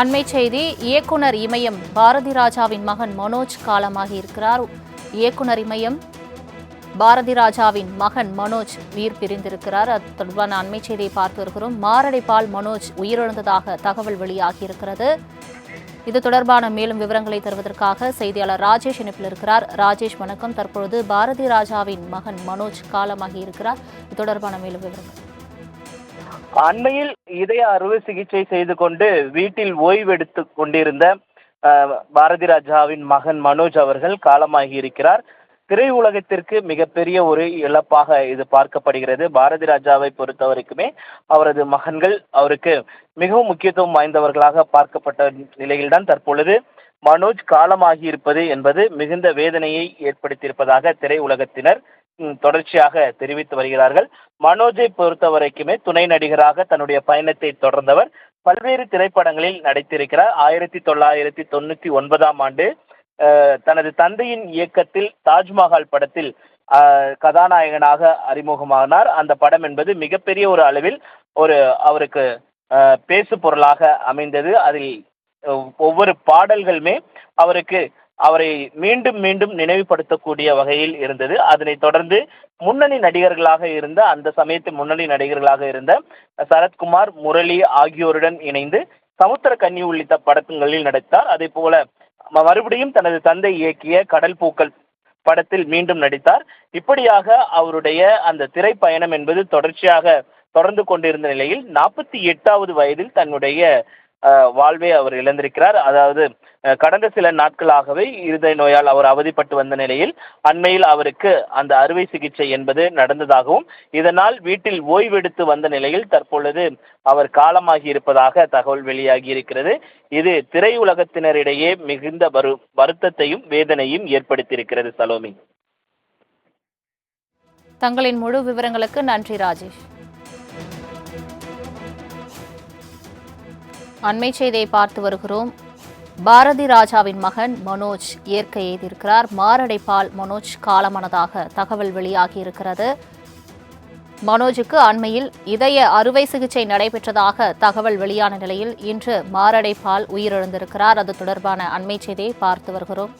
அண்மை செய்தி இயக்குனர் இமயம் பாரதி ராஜாவின் மகன் மனோஜ் காலமாகி இருக்கிறார். இயக்குனர் இமயம் பாரதி ராஜாவின் மகன் மனோஜ் உயிர் பிரிந்திருக்கிறார் அது தொடர்பான அண்மை செய்தியை பார்த்து வருகிறோம். மாரடைப்பால் மனோஜ் உயிரிழந்ததாக தகவல் வெளியாகியிருக்கிறது. இது தொடர்பான மேலும் விவரங்களை தருவதற்காக செய்தியாளர் ராஜேஷ் இணைப்பில் இருக்கிறார். ராஜேஷ் வணக்கம். தற்பொழுது பாரதி ராஜாவின் மகன் மனோஜ் காலமாகி இருக்கிறார். இது தொடர்பான மேலும் விவரங்கள். அண்மையில் இதய அறுவை சிகிச்சை செய்து கொண்டு வீட்டில் ஓய்வெடுத்து கொண்டிருந்த பாரதி ராஜாவின் மகன் மனோஜ் அவர்கள் காலமாகி இருக்கிறார். திரையுலகத்திற்கு மிகப்பெரிய ஒரு இழப்பாக இது பார்க்கப்படுகிறது. பாரதி ராஜாவை பொறுத்த வரைக்குமே அவரது மகன்கள் அவருக்கு மிகவும் முக்கியத்துவம் வாய்ந்தவர்களாக பார்க்கப்பட்ட நிலையில்தான் தற்பொழுது மனோஜ் காலமாகி இருப்பது என்பது மிகுந்த வேதனையை ஏற்படுத்தியிருப்பதாக திரையுலகத்தினர் தொடர்ச்சியாக தெரிவித்து வருகிறார்கள். மனோஜை பொறுத்த வரைக்குமே துணை நடிகராக தன்னுடைய பயணத்தை தொடர்ந்தவர் பல்வேறு திரைப்படங்களில் நடித்திருக்கிறார். ஆயிரத்தி தொள்ளாயிரத்தி தொண்ணூத்தி ஒன்பதாம் ஆண்டு தனது தந்தையின் இயக்கத்தில் தாஜ்மஹால் படத்தில் கதாநாயகனாக அறிமுகமானார். அந்த படம் என்பது மிகப்பெரிய ஒரு அளவில் ஒரு அவருக்கு பேசு பொருளாக அமைந்தது. அதில் ஒவ்வொரு பாடல்களுமே அவருக்கு அவரை மீண்டும் மீண்டும் நினைவுபடுத்தக்கூடிய வகையில் இருந்தது. அதனைத் தொடர்ந்து முன்னணி நடிகர்களாக இருந்த அந்த சமயத்து முன்னணி நடிகர்களாக இருந்த சரத்குமார் முரளி ஆகியோருடன் இணைந்து சமுத்திர கன்னி உள்ளிட்ட படங்களில் நடித்தார். அதே போல மறுபடியும் தனது தந்தை இயக்கிய கடல் பூக்கள் படத்தில் மீண்டும் நடித்தார். இப்படியாக அவருடைய அந்த திரைப்பயணம் என்பது தொடர்ச்சியாக தொடர்ந்து கொண்டிருந்த நிலையில் நாற்பத்தி எட்டாவது வயதில் தன்னுடைய வாழ்வை அவர் இழந்திருக்கிறார். அதாவது கடந்த சில நாட்களாகவே இருதய நோயால் அவர் அவதிப்பட்டு வந்த நிலையில் அண்மையில் அவருக்கு அந்த அறுவை சிகிச்சை என்பது நடந்ததாகவும் இதனால் வீட்டில் ஓய்வெடுத்து வந்த நிலையில் தற்பொழுது அவர் காலமாகி இருப்பதாக தகவல் வெளியாகி இருக்கிறது. இது திரையுலகத்தினரிடையே மிகுந்த வரு வருத்தத்தையும் வேதனையும் ஏற்படுத்தியிருக்கிறது சலோமி. தங்களின் முழு விவரங்களுக்கு நன்றி ராஜேஷ். அண்மை செய்தியை பார்த்து வருகிறோம். பாரதி ராஜாவின் மகன் மனோஜ் இயற்கை எய்திருக்கிறார். மாரடைப்பால் மனோஜ் காலமானதாக தகவல் வெளியாகி இருக்கிறது மனோஜுக்கு அண்மையில் இதய அறுவை சிகிச்சை நடைபெற்றதாக தகவல் வெளியான நிலையில் இன்று மாரடைப்பால் உயிரிழந்திருக்கிறார். அது தொடர்பான அண்மை செய்தியை பார்த்து வருகிறோம்.